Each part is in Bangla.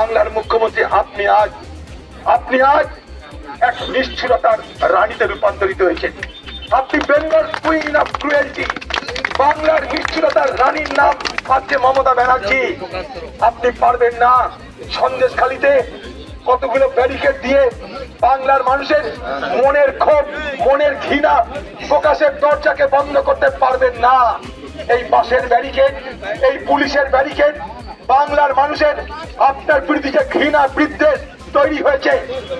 বাংলার মুখ্যমন্ত্রী, আপনি আজ আপনি আজ এক নিষ্ঠুরতার রানীতে রূপান্তরিত হয়েছেন। আপনি বেঙ্গল কুইন অফ ক্রুয়েলটি বাংলার নিষ্ঠুরতার রানীর নাম পাচ্ছে মমতা ব্যানার্জি। আপনি পারবেন না সন্দেশখালিতে কতগুলো ব্যারিকেড দিয়ে বাংলার মানুষের মনের ক্ষোভ, মনের ঘৃণা প্রকাশের দরজাকে বন্ধ করতে পারবেন না। এই বাসের ব্যারিকেড এই পুলিশের ব্যারিকেড বাংলার মানুষের আপনার বিরুদ্ধে ঘৃণা, বিদ্বেষ তৈরি হয়েছে।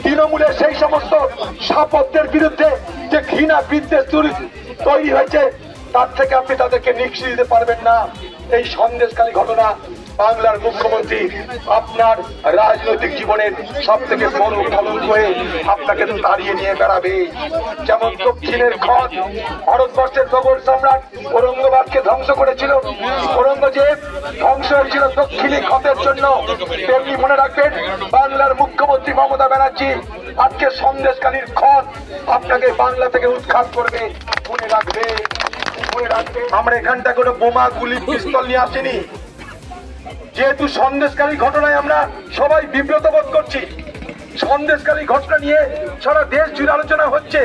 তৃণমূলের সেই সমস্ত সাপত্যের বিরুদ্ধে যে ঘৃণা, বিদ্বেষ তৈরি- হয়েছে, তার থেকে আপনি তাদেরকে নিশ্চিত দিতে পারবেন না। এই সন্দেশকালী ঘটনা বাংলার মুখ্যমন্ত্রী আপনার রাজনৈতিক জীবনের সব থেকে বড় কলঙ্ক হয়ে আপনাকে তাড়িয়ে নিয়ে বেড়াবে। যেমন দক্ষিণের খত ভারতবর্ষের নগর সম্রাট ঔরঙ্গাবাদকে ধ্বংস করেছিল। ঔরঙ্গজেব ধ্বংস হয়েছিল দক্ষিণী খতের জন্য, তেমনি মনে রাখবেন, বাংলার মুখ্যমন্ত্রী মমতা ব্যানার্জি আজকে সন্দেশকালীর খত আপনাকে বাংলা থেকে উৎখাত করবে। মনে রাখবে মনে রাখবে। আমরা এখানটা কোনো বোমা, গুলি, পিস্তল নিয়ে আসিনি। যেহেতু সন্দেশকারী ঘটনায় আমরা সবাই বিব্রত বোধ করছি সন্দেশকারী ঘটনা নিয়ে সারা দেশ জুড়ে আলোচনা হচ্ছে।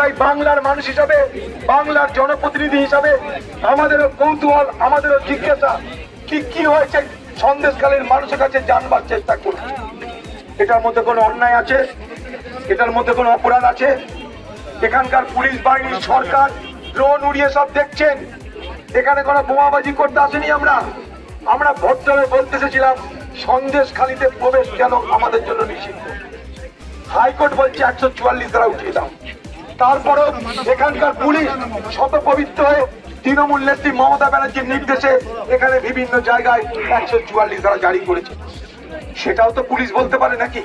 তাই বাংলার মানুষ হিসাবে, বাংলার জনপ্রতিনিধি হিসাবে আমাদেরও কৌতূহল, আমাদেরও জিজ্ঞাসা, কি কি হয়েছে সন্দেশকালীর মানুষের কাছে জানবার চেষ্টা করছি। এটার মধ্যে কোনো অন্যায় আছে? এটার মধ্যে কোনো অপরাধ আছে? এখানকার পুলিশ বাহিনী, সরকার, ড্রোন উড়িয়ে সব দেখছেন। এখানে কোনো বোমাবাজি করতে আসেনি আমরা? আমরা ভদ্রভাবে বলতে এসেছিলাম সন্দেশ খালিতে প্রবেশ কেন আমাদের জন্য নিষিদ্ধ? হাইকোর্ট বলছে একশো চুয়াল্লিশ দ্বারা উঠিয়ে দাও। তারপরেও এখানকার পুলিশ শত পবিত্র হয়ে তৃণমূল নেত্রী মমতা ব্যানার্জির নির্দেশে এখানে বিভিন্ন জায়গায় একশো চুয়াল্লিশ দ্বারা জারি করেছে। সেটাও তো পুলিশ বলতে পারে নাকি?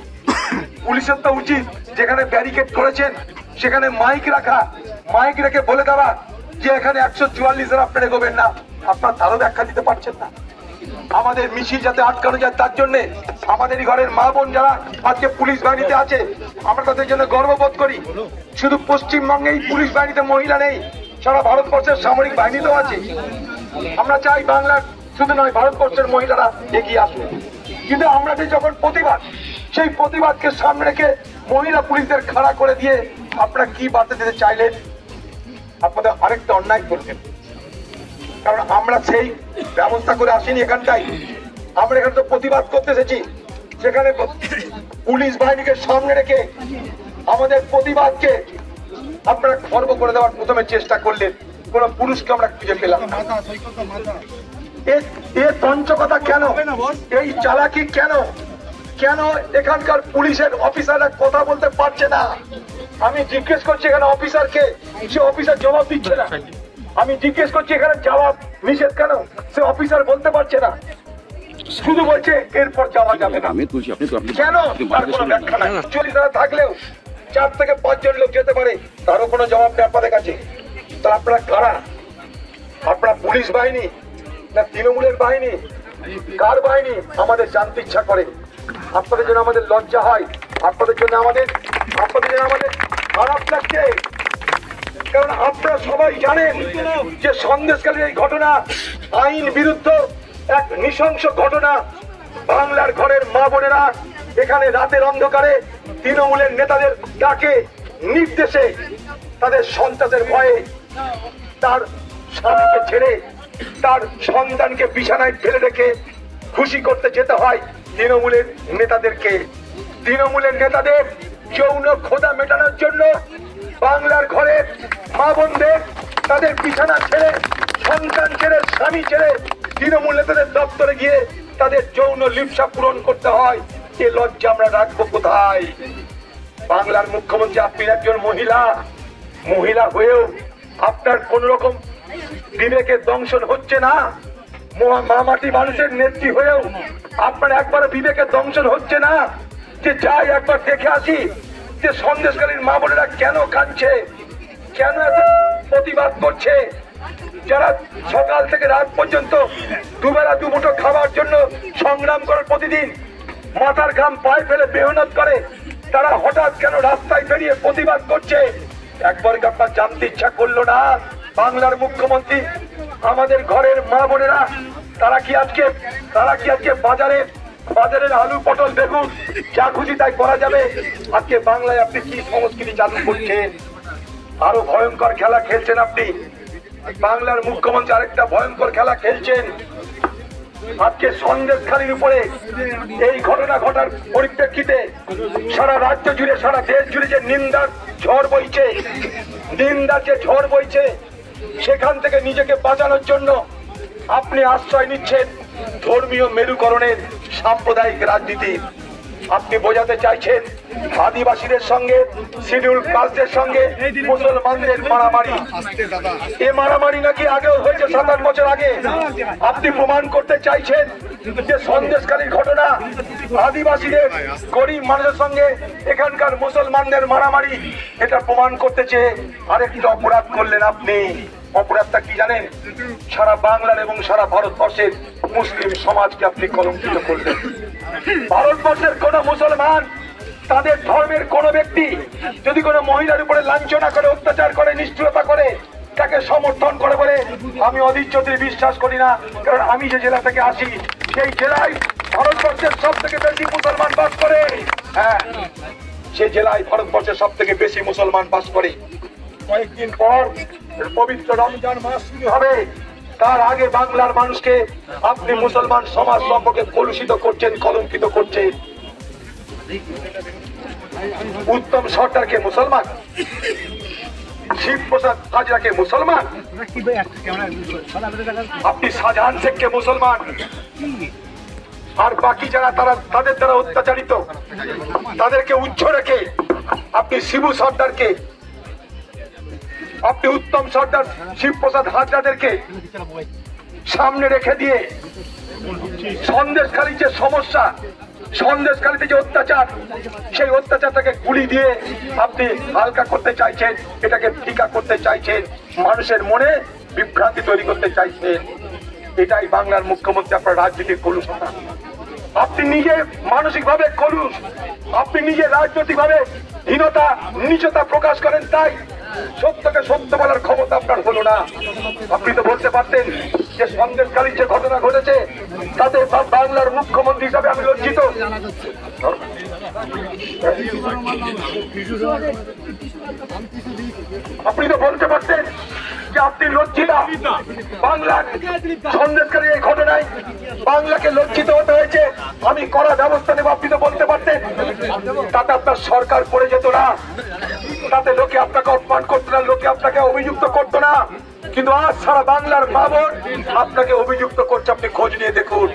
পুলিশের তো উচিত যেখানে ব্যারিকেড করেছেন, সেখানে মাইক রাখা। মাইক রেখে বলে দেওয়া যে এখানে একশো চুয়াল্লিশ দ্বারা আপনি এগোবেন না। আপনার তারও ব্যাখ্যা দিতে পারছেন না। আমাদের মিছিল যাতে আটকানো যায় তার জন্য আমাদের ঘরের মা বোন যারা আজকে পুলিশ বাহিনীতে আছে, আমরা তাদের জন্য গর্ববোধ করি। শুধু পশ্চিমবঙ্গেই পুলিশ বাহিনীতে মহিলা নেই, সারা ভারতবর্ষের সামরিক বাহিনীতেও আছে। আমরা চাই বাংলার, শুধু নয়, ভারতবর্ষের মহিলারা এগিয়ে আসুন কিন্তু আমরা যে যখন প্রতিবাদ, সেই প্রতিবাদকে সামনে রেখে মহিলা পুলিশদের খাড়া করে দিয়ে আপনারা কি বার্তা দিতে চাইলেন? আপনাদের আরেকটা অন্যায় করবেন কারণ আমরা সেই ব্যবস্থা করে আসিনি এখানটাই আমরা এখানে তো প্রতিবাদ করতে এসেছি। সেখানে পুলিশ বাহিনীকে সামনে রেখে আমাদের প্রতিবাদকে আপনারা খর্ব করে দেওয়ার প্রথমে চেষ্টা করলেন। কোন পুরুষকে আমরা খুঁজে পেলাম এ তঞ্চকতা কেন? এই চালাকি কেন? কেন এখানকার পুলিশের অফিসাররা কথা বলতে পারছে না? আমি জিজ্ঞেস করছি এখানে অফিসারকে সে অফিসার জবাব দিচ্ছে না। আমি জিজ্ঞেস করছি এখানে জবাব নিষেধ কেন? সে অফিসার বলতে পারছে না। শুধু বলছে এরপর যাওয়া যাবে না। আমি তুলছি আপনি কেন? তার কোনো ব্যাখ্যা নাই। না। চল্লিশ থাকলেও চার থেকে পাঁচজন লোক যেতে পারে তারও কোনো জবাব নেই আপনাদের কাছে। তা আপনারা কারা? আপনারা পুলিশ বাহিনী না তৃণমূলের বাহিনী? কার বাহিনী? আমাদের জানতে ইচ্ছা করে। আপনাদের জন্য আমাদের লজ্জা হয়। আপনাদের জন্য আমাদের আপনাদের জন্য আমাদের খারাপ লাগছে কারণ আপনারা সবাই জানেন যে সন্দেশকালীন এই ঘটনা আইন বিরুদ্ধ এক নৃশংস ঘটনা। বাংলার ঘরের মা বোনেরা এখানে রাতের অন্ধকারে তৃণমূলের নেতাদের ডাকে নির্দেশে তাদের সন্তানের ভয়ে তার স্বামীকে ছেড়ে তার সন্তানকে বিছানায় ফেলে রেখে খুশি করতে যেতে হয় তৃণমূলের নেতাদেরকে। তৃণমূলের নেতাদের যৌন খোদা মেটানোর জন্য বাংলার ঘরে মা বোনদের, তাদের বিছানা ছেড়ে, সন্তান ছেড়ে, স্বামী ছেড়ে, তৃণমূল নেতাদের দপ্তরে গিয়ে তাদের যৌন লিপসা পূরণ করতে হয়। এ লজ্জা আমরা রাখব কোথায়? বাংলার মুখ্যমন্ত্রী আপনি একজন মহিলা। মহিলা হয়েও আপনার কোন রকম বিবেকের দংশন হচ্ছে না। মামাটি মানুষের নেত্রী হয়েও আপনার একবার বিবেকের দংশন হচ্ছে না। যে যাই একবার দেখে আসি যে সন্দেশকালীন মা বোনেরা কেন কাঁদছে? কেন এত প্রতিবাদ করছে? যারা সকাল থেকে রাত পর্যন্ত দুবেলা দুমুঠো খাওয়ার জন্য সংগ্রাম করে প্রতিদিন মাথার ঘাম পায়ে ফেলে মেহনত করে, তারা হঠাৎ কেন রাস্তায় বেরিয়ে প্রতিবাদ করছে? একবার আপনার জানতে ইচ্ছা করল না? বাংলার মুখ্যমন্ত্রী, আমাদের ঘরের মা বোনেরা, তারা কি আজকে, তারা কি আজকে বাজারে বাজারের আলু, পটল, বেগুন, যা খুশি তাই করা যাবে। আজকে বাংলায় আপনি কি সংস্কৃতি চালু করছেন? আরও ভয়ঙ্কর খেলা খেলছেন আপনি। বাংলার মুখ্যমন্ত্রী আরেকটা ভয়ঙ্কর খেলা খেলছেন। আজকে সন্দেশখালীর উপরে এই ঘটনা ঘটার পরিপ্রেক্ষিতে সারা রাজ্য জুড়ে, সারা দেশ জুড়ে যে নিন্দার ঝড় বইছে, নিন্দার যে ঝড় বইছে, সেখান থেকে নিজেকে বাঁচানোর জন্য আপনি আশ্রয় নিচ্ছেন। ধর্মীয় মেরুকরণের সাম্প্রদায়িক রাজনীতি। আপনি বোঝাতে চাইছেন আদিবাসীদের সঙ্গে, শিডিউল কাস্টদের সঙ্গে মুসলমানদের মারামারি। এ মারামারি নাকি আগেও হয়েছে সাত আট বছর আগে? আপনি প্রমাণ করতে চাইছেন যে সন্দেশকারী ঘটনা আদিবাসীদের, গরিব মানুষের সঙ্গে এখানকার মুসলমানদের মারামারি। এটা প্রমাণ করতে চেয়ে আরেকটা অপরাধ করলেন আপনি। অপরাধটা কি জানেন? সারা বাংলার এবং সারা ভারতবর্ষের মুসলিম সমাজকে আপনি কলঙ্কিত করলেন ভারতবর্ষের কোন মুসলমান তাদের ধর্মের কোন ব্যক্তি যদি কোনো মহিলার উপরে লাঞ্ছনা করে, অত্যাচার করে, নিষ্ঠুরতা করে, তাকে সমর্থন করে বলে, আমি অধীর চৌধুরী বিশ্বাস করি না, কারণ আমি যে জেলা থেকে আসি, সেই জেলায় ভারতবর্ষের সব থেকে বেশি মুসলমান বাস করে। হ্যাঁ সেই জেলায় ভারতবর্ষের সব থেকে বেশি মুসলমান বাস করে। কয়েকদিন পর পবিত্র রমজান মাস শুরু হবে। তার আগে বাংলার মানুষকে আপনি মুসলমান সমাজ সম্পর্কে কলুষিত করছেন, কলঙ্কিত করছেন। উত্তম সরকারকে মুসলমান শিব প্রসাদ হাজরাকে মুসলমান, আপনি শাহজাহান শেখকে মুসলমান, আর বাকি যারা তারা, তাদের দ্বারা অত্যাচারিত, তাদেরকে উচ্চ রেখে আপনি শিবু সর্দারকে আপনি উত্তম সর্দার শিবপ্রসাদ হাজরাদেরকে সামনে রেখে দিয়ে সন্দেশখালী যে সমস্যা, সন্দেশখালীতে যে অত্যাচার, সেই অত্যাচারটাকে গুলি দিয়ে আপনি হালকা করতে চাইছেন, এটাকে টিকা করতে চাইছেন, মানুষের মনে বিভ্রান্তি তৈরি করতে চাইছেন। এটাই বাংলার মুখ্যমন্ত্রী আপনার রাজনীতির কলুষতা। আপনি নিজে মানসিক ভাবে কলুষ, আপনি নিজে রাজনৈতিক ভাবে হীনতা, নিচতা প্রকাশ করেন তাই সত্যকে সত্য বলার ক্ষমতা আপনার হলো না। আপনি তো বলতে পারতেন যে সন্দেশকালীর যে ঘটনা ঘটেছে, তাতে বাংলার মুখ্যমন্ত্রী হিসাবে আমি লজ্জিত। আপনি তো বলতে পারতেন যে আপনি লজ্জিত। বাংলার সন্দেশকারী এই ঘটনায় বাংলাকে লজ্জিত হতে হয়েছে। আমি করা ব্যবস্থা নেব, আপনি তো বলতে পারতেন। তাতে আপনার সরকার পড়ে যেত না। তাতে আপনাকে করতো না, লোকে আপনাকে অভিযুক্ত করতো না। কিন্তু আজ সারা বাংলার বাবর আপনাকে অভিযুক্ত করছে, আপনি খোঁজ নিয়ে দেখুন।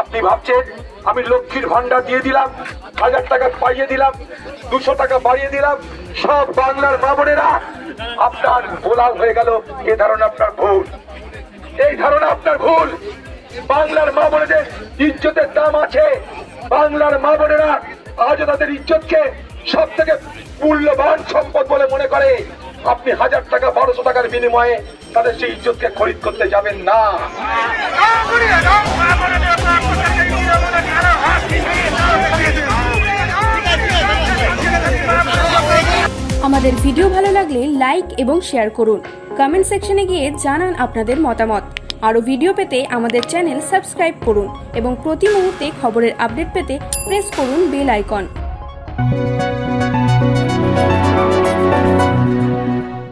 আপনি ভাবছেন, আমি লক্ষ্মীর ভান্ডার দিয়ে দিলাম, হাজার টাকা পাইয়ে দিলাম, দুশো টাকা বাড়িয়ে দিলাম, সব বাংলার বাবরেরা আপনার গোলাম হয়ে গেল। এ ধারণা আপনার ভুল। এই ধারণা আপনার ভুল। বাংলার মা ইজ্জতের দাম আছে। বাংলার মা বোনেরা আজও তাদের ইজ্জতকে সব থেকে মূল্যবান সম্পদ বলে মনে করে, আপনি হাজার টাকা, বারোশো টাকার বিনিময়ে তাদের সেই ইজ্জতকে খরিদ করতে যাবেন না। আমাদের ভিডিও ভালো লাগলে লাইক এবং শেয়ার করুন। কমেন্ট সেকশনে গিয়ে জানান আপনাদের মতামত। আরও ভিডিও পেতে আমাদের চ্যানেল সাবস্ক্রাইব করুন এবং প্রতি মুহূর্তে খবরের আপডেট পেতে প্রেস করুন বেল আইকন।